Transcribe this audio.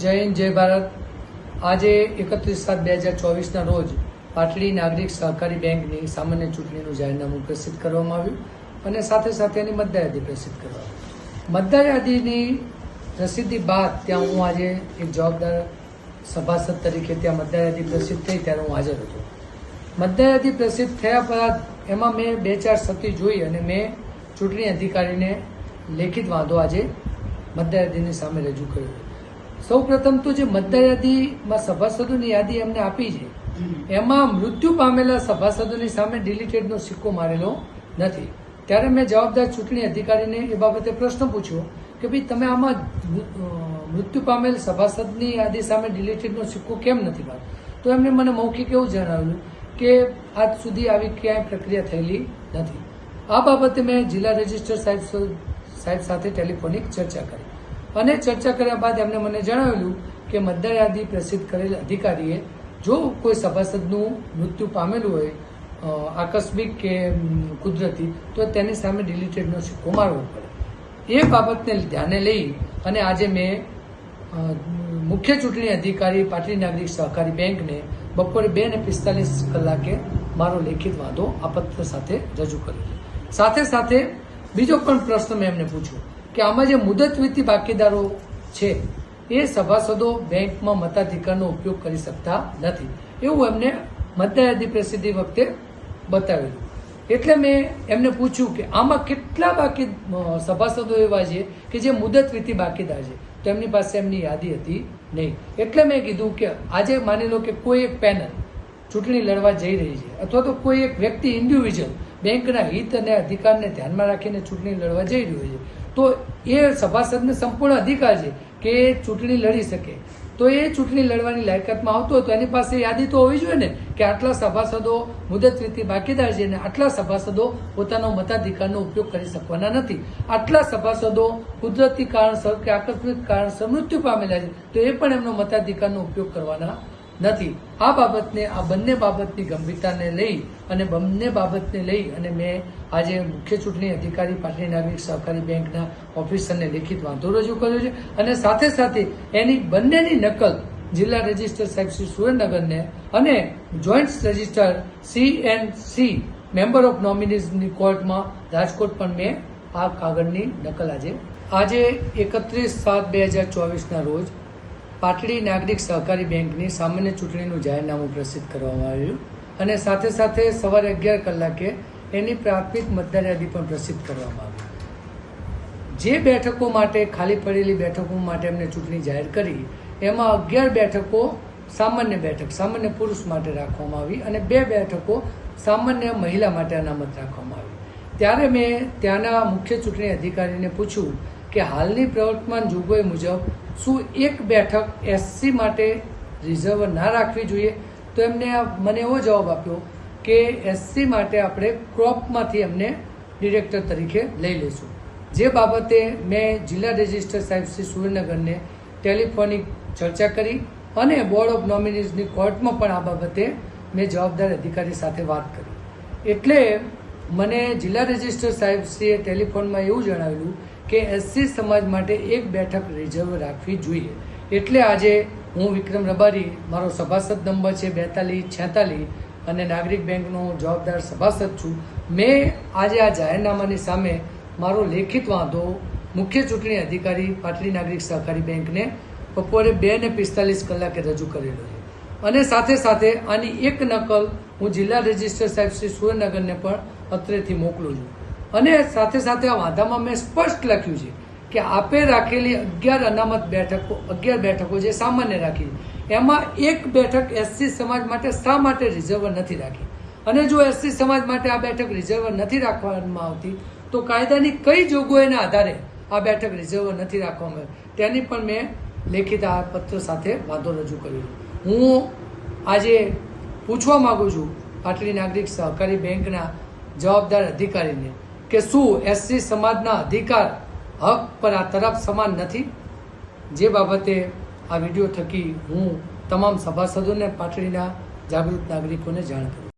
જય હિન્દ, જય ભારત. આજે એકત્રીસ સાત બે હજાર ચોવીસના રોજ પાટડી નાગરિક સહકારી બેંકની સામાન્ય ચૂંટણીનું જાહેરનામું પ્રસિદ્ધ કરવામાં આવ્યું અને સાથે સાથે એની મતદાર પ્રસિદ્ધ કરવામાં મતદાર યાદીની પ્રસિદ્ધિ બાદ ત્યાં હું આજે એક જવાબદાર સભાસદ તરીકે ત્યાં મતદાર પ્રસિદ્ધ થઈ, ત્યારે હું હાજર હતો. મતદાર પ્રસિદ્ધ થયા બાદ એમાં મેં બે ચાર સતી જોઈ અને મેં ચૂંટણી અધિકારીને લેખિત વાંધો આજે મતદાર સામે રજૂ કર્યો સૌ પ્રથમ તો જે મતદાર યાદીમાં સભાસદોની યાદી એમને આપી છે, એમાં મૃત્યુ પામેલા સભાસદોની સામે ડિલીટેડનો સિક્કો મારેલો નથી. ત્યારે મેં જવાબદાર ચૂંટણી અધિકારીને એ બાબતે પ્રશ્ન પૂછ્યો કે ભાઈ તમે આમાં મૃત્યુ પામેલ સભાસદની યાદી સામે ડિલીટેડનો સિક્કો કેમ નથી મારો તો એમણે મને મૌખિક એવું જણાવ્યું કે આજ સુધી આવી ક્યાંય પ્રક્રિયા થયેલી નથી. આ બાબતે મેં જિલ્લા રજિસ્ટર સાહેબ સાહેબ સાથે ટેલિફોનિક ચર્ચા કરી. અને ચર્ચા કર્યા બાદ એમણે મને જણાવેલું કે મતદાર પ્રસિદ્ધ કરેલ અધિકારીએ જો કોઈ સભાસદનું મૃત્યુ પામેલું હોય આકસ્મિક કે કુદરતી, તો તેની સામે ડિલીટેડનો સિક્કો મારવો પડે. એ બાબતને ધ્યાને લઈ અને આજે મેં મુખ્ય ચૂંટણી અધિકારી પાટડી નાગરિક સહકારી બેંકને બપોરે બે ને પિસ્તાલીસ કલાકે મારો લેખિત વાંધો, આ પત્ર સાથે રજૂ કર્યો સાથે સાથે બીજો પણ પ્રશ્ન મેં એમને પૂછ્યો. કે આમાં જે મુદત વીતી બાકીદારો છે, એ સભાસદો બેંકમાં મતાધિકારનો ઉપયોગ કરી શકતા નથી. એવું એમને મતદાર પ્રસિદ્ધિ વખતે બતાવેલું. એટલે મેં એમને પૂછ્યું કે આમાં કેટલા બાકી સભાસદો એવા છે કે જે મુદત વિધિ બાકીદાર છે? તો એમની પાસે એમની યાદી હતી નહીં. એટલે મેં કીધું કે આજે માની લો કે કોઈ એક પેનલ ચૂંટણી લડવા જઈ રહી છે અથવા તો કોઈ એક વ્યક્તિ ઇન્ડિવિજ્યુઅલ બેંકના હિત અને અધિકારને ધ્યાનમાં રાખીને ચૂંટણી લડવા જઈ રહ્યો છે. તો એ સભાસદને સંપૂર્ણ અધિકાર છે કે એ ચૂંટણી લડી શકે. તો એ ચૂંટણી લડવાની લાયકાતમાં આવતો હોય તો એની પાસે યાદી તો હોવી જોઈએ ને કે આટલા સભાસદો મુદત રીતે બાકીદાર છે અને આટલા સભાસદો પોતાનો મતાધિકારનો ઉપયોગ કરી શકવાના નથી. આટલા સભાસદો કુદરતી કારણસર કે આકસ્મિક કારણસર મૃત્યુ પામેલા છે, તો એ પણ એમનો મતાધિકારનો ઉપયોગ કરવાના નથી. આ બાબતને, આ બંને બાબતની ગંભીરતાને લઈ અને બંને બાબતને લઈ અને મેં આજે મુખ્ય ચૂંટણી અધિકારી પાટણી નાગરિક સહકારી બેંકના ઓફિસરને લેખિત વાંધો રજૂ કર્યો છે અને સાથે સાથે એની બંનેની નકલ જિલ્લા રજિસ્ટર સાહેબ શ્રી સુરેન્દ્રનગરને અને joint register C and C member of નોમિનીઝની કોર્ટમાં રાજકોટ પણ મેં આ કાગળની નકલ આજે આજે એકત્રીસ સાત બે હજાર ચોવીસના રોજ પાટડી નાગરિક સહકારી બેંકની સામાન્ય ચૂંટણીનું જાહેરનામું પ્રસિદ્ધ કરવામાં આવ્યું અને સાથે સાથે સવારે અગિયાર કલાકે એની પ્રાથમિક મતદાર યાદી પણ પ્રસિદ્ધ કરવામાં આવી. જે બેઠકો માટે ખાલી પડેલી બેઠકો માટે એમને ચૂંટણી જાહેર કરી, એમાં અગિયાર બેઠકો સામાન્ય બેઠક, સામાન્ય પુરુષ માટે રાખવામાં આવી અને બે બેઠકો સામાન્ય મહિલા માટે અનામત રાખવામાં આવી. ત્યારે મેં ત્યાંના મુખ્ય ચૂંટણી અધિકારીને પૂછ્યું કે હાલની પ્રવર્તમાન જોગવાઈ મુજબ શું એક બેઠક એસસી માટે રિઝર્વ ના રાખવી જોઈએ? તો એમને મને એવો જવાબ આપ્યો કે એસસી માટે આપણે ક્રોપમાંથી એમને ડિરેક્ટર તરીકે લઈ લઈશું. જે બાબતે મેં જિલ્લા રજિસ્ટર સાહેબ શ્રી સુરેન્દ્રનગરને ટેલિફોનિક ચર્ચા કરી અને બોર્ડ ઓફ નોમિનીઝની કોર્ટમાં પણ આ બાબતે મેં જવાબદાર અધિકારી સાથે વાત કરી. એટલે મને જિલ્લા રજિસ્ટર સાહેબશ્રીએ ટેલિફોનમાં એવું જણાવેલું કે એસસી સમાજ માટે એક બેઠક રિઝર્વ રાખવી જોઈએ. એટલે આજે હું વિક્રમ રબારી, મારો સભાસદ નંબર છે બેતાલીસ, છેતાલીસ અને નાગરિક બેંકનો જવાબદાર સભાસદ છું. મેં આજે આ જાહેરનામાની સામે મારો લેખિત વાંધો મુખ્ય ચૂંટણી અધિકારી, પાટલી નાગરિક સહકારી બેંકને બપોરે બે ને પિસ્તાલીસ કલાકે રજૂ કરેલો છે. અને સાથે સાથે આની એક નકલ હું જિલ્લા રજિસ્ટર સાહેબ શ્રી સુરેન્દ્રનગરને પણ અત્રેથી મોકલું છું. અને સાથે સાથે આ વાંધામાં મેં સ્પષ્ટ લખ્યું છે કે આપે રાખેલી અગિયાર અનામત બેઠકો, અગિયાર બેઠકો જે સામાન્ય રાખી. એમાં એક બેઠક એસસી સમાજ માટે શા માટે રિઝર્વ નથી રાખી? અને જો એસસી સમાજ માટે આ બેઠક રિઝર્વ નથી રાખવામાં આવતી, તો કાયદાની કઈ જોગવાઈના આધારે આ બેઠક રિઝર્વ નથી રાખવામાં આવી? તેની પણ મેં લેખિત આ પત્ર સાથે વાંધો રજૂ કર્યો. હું આજે પૂછવા માગું છું પાટલી નાગરિક સહકારી બેંકના જવાબદાર અધિકારીને કે શું એસસી સમાજના અધિકાર હક પર આ તરફ સમાન નથી? જે બાબતે આ વીડિયો થકી હું તમામ સભાસદોને પાટડીના જાગૃત નાગરિકોને જાણ કરું